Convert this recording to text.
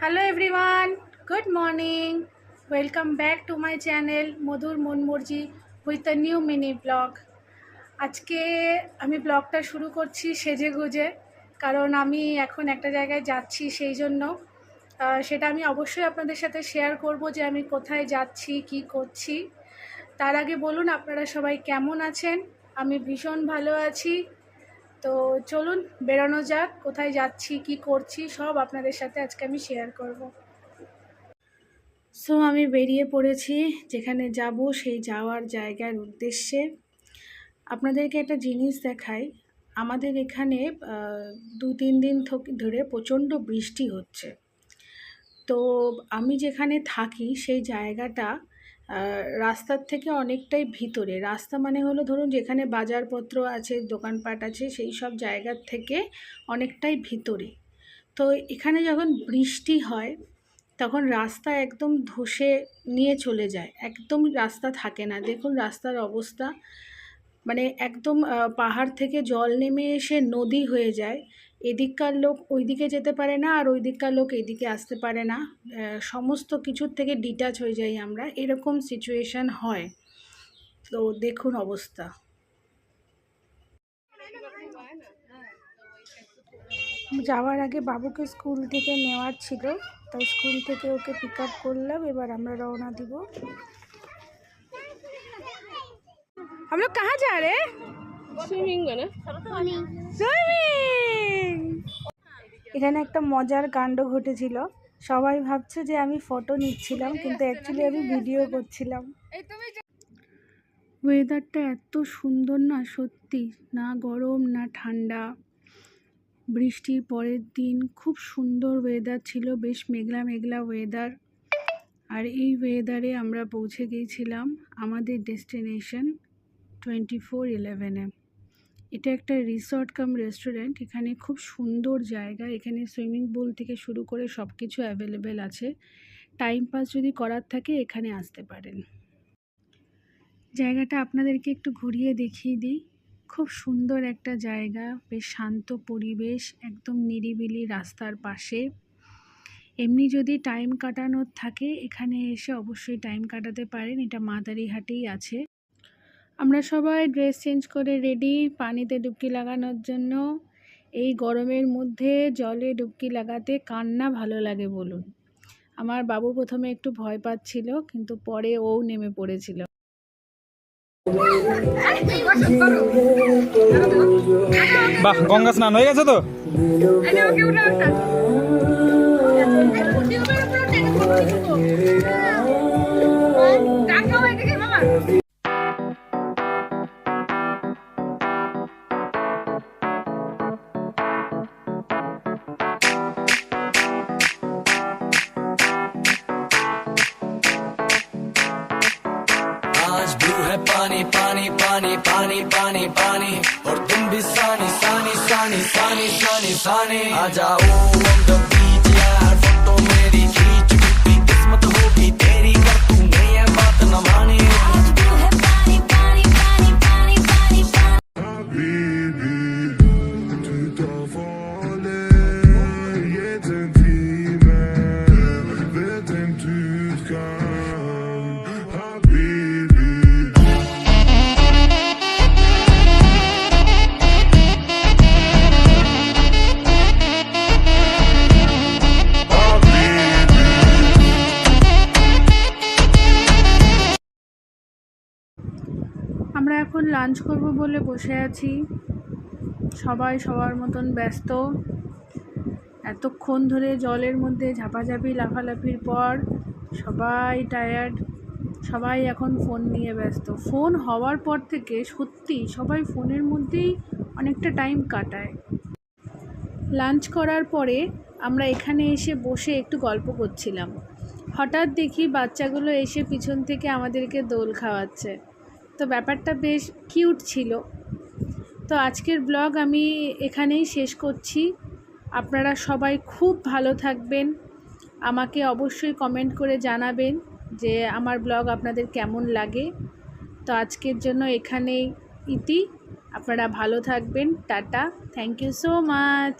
Hello everyone good morning welcome back to my channel Madhur Manmarzi with a new mini blog আজকে আমি ব্লগটা শুরু করছি সেজে গুজে, কারণ আমি এখন একটা জায়গায় যাচ্ছি সেই জন্য। সেটা আমি অবশ্যই আপনাদের সাথে শেয়ার করব যে আমি কোথায় যাচ্ছি, কি করছি। তার আগে বলুন আপনারা সবাই কেমন আছেন? আমি ভীষণ ভালো আছি। তো চলুন, বেরোনো যাক, কোথায় যাচ্ছি, কি করছি, সব আপনাদের সাথে আজকে আমি শেয়ার করব। সো আমি বেরিয়ে পড়েছি, যেখানে যাব সেই যাওয়ার জায়গার উদ্দেশ্যে। আপনাদেরকে একটা জিনিস দেখাই, আমাদের এখানে দু তিন দিন ধরে প্রচণ্ড বৃষ্টি হচ্ছে। তো আমি যেখানে থাকি, সেই জায়গাটা রাস্তার থেকে অনেকটাই ভিতরে। রাস্তা মানে হলো ধরুন যেখানে বাজারপত্র আছে, দোকানপাট আছে, সেই সব জায়গার থেকে অনেকটাই ভিতরে। তো এখানে যখন বৃষ্টি হয়, তখন রাস্তা একদম ধসে নিয়ে চলে যায়। একদম রাস্তা থাকে না। দেখুন রাস্তার অবস্থা। মানে একদম পাহাড় থেকে জল নেমে এসে নদী হয়ে যায়। এদিককার লোক ওইদিকে যেতে পারে না আর ওইদিককার লোক এদিকে আসতে পারে না আহ, সমস্ত কিছুর থেকে ডিটাচ হয়ে যাই আমরা এরকম সিচুয়েশান হয় তো দেখুন অবস্থা যাওয়ার আগে বাবুকে স্কুল থেকে নেওয়ার ছিল তাই স্কুল থেকে ওকে পিক আপ করলাম এবার আমরা রওনা দিব हम लोग कहाँ जा रहे हैं সুইমিং মানে? এখানে একটা মজার কাণ্ড ঘটেছিল। সবাই ভাবছে যে আমি ফটো নিচ্ছিলাম, কিন্তু অ্যাকচুয়ালি আমি ভিডিও করছিলাম। ওয়েদারটা এত সুন্দর না সত্যি। না গরম, না ঠান্ডা। বৃষ্টির পরের দিন খুব সুন্দর ওয়েদার ছিল, বেশ মেঘলা মেঘলা ওয়েদার আর এই ওয়েদারে আমরা পৌঁছে গিয়েছিলাম আমাদের ডেস্টিনেশন টোয়েন্টি ফোর ইলেভেনে এটা একটা রিসর্ট কাম রেস্টুরেন্ট এখানে খুব সুন্দর জায়গা। এখানে সুইমিং পুল থেকে শুরু করে সব কিছু অ্যাভেলেবেল আছে। টাইম পাস যদি করার থাকে, এখানে আসতে পারেন। জায়গাটা আপনাদেরকে একটু ঘুরিয়ে দেখিয়ে দিই। খুব সুন্দর একটা জায়গা, বেশ শান্ত পরিবেশ, একদম নিরিবিলি রাস্তার পাশে। এমনি যদি টাইম কাটানোর থাকে, এখানে এসে অবশ্যই টাইম কাটাতে পারেন। এটা মাদারিহাটেই আছে। আমরা সবাই ড্রেস চেঞ্জ করে রেডি পানিতে ডুবকি লাগানোর জন্য। এই গরমের মধ্যে জলে ডুবকি লাগাতে কান্না ভালো লাগে বলুন। আমার বাবু প্রথমে একটু ভয় পাচ্ছিল কিন্তু পরে ও নেমে পড়েছিল। বাহ গঙ্গা স্নান হয়ে গেছে তো? ब्लू है पानी पानी पानी पानी पानी पानी। और तुम भी सानी सानी सानी सानी सानी सानी। आ जाओ এখন লাঞ্চ করব বলে বসে আছি? সবাই সবার মতন ব্যস্ত। এতক্ষণ ধরে জলের মধ্যে ঝাপাঝাপি, লাফালাফির পর সবাই টায়ার্ড সবাই এখন ফোন নিয়ে ব্যস্ত। ফোন হওয়ার পর থেকে সত্যি সবাই ফোনের মধ্যেই অনেকটা টাইম কাটায়। লাঞ্চ করার পরে আমরা এখানে এসে বসে একটু গল্প করছিলাম। হঠাৎ দেখি বাচ্চাগুলো এসে পিছন থেকে আমাদেরকে দোল খাওয়াচ্ছে। তো ব্যাপারটা বেশ কিউট ছিল। তো আজকের ব্লগ আমি এখানেই শেষ করছি। আপনারা সবাই খুব ভালো থাকবেন। আমাকে অবশ্যই কমেন্ট করে জানাবেন যে আমার ব্লগ আপনাদের কেমন লাগে। তো আজকের জন্য এখানেই ইতি। আপনারা ভালো থাকবেন। Tata. Thank you so much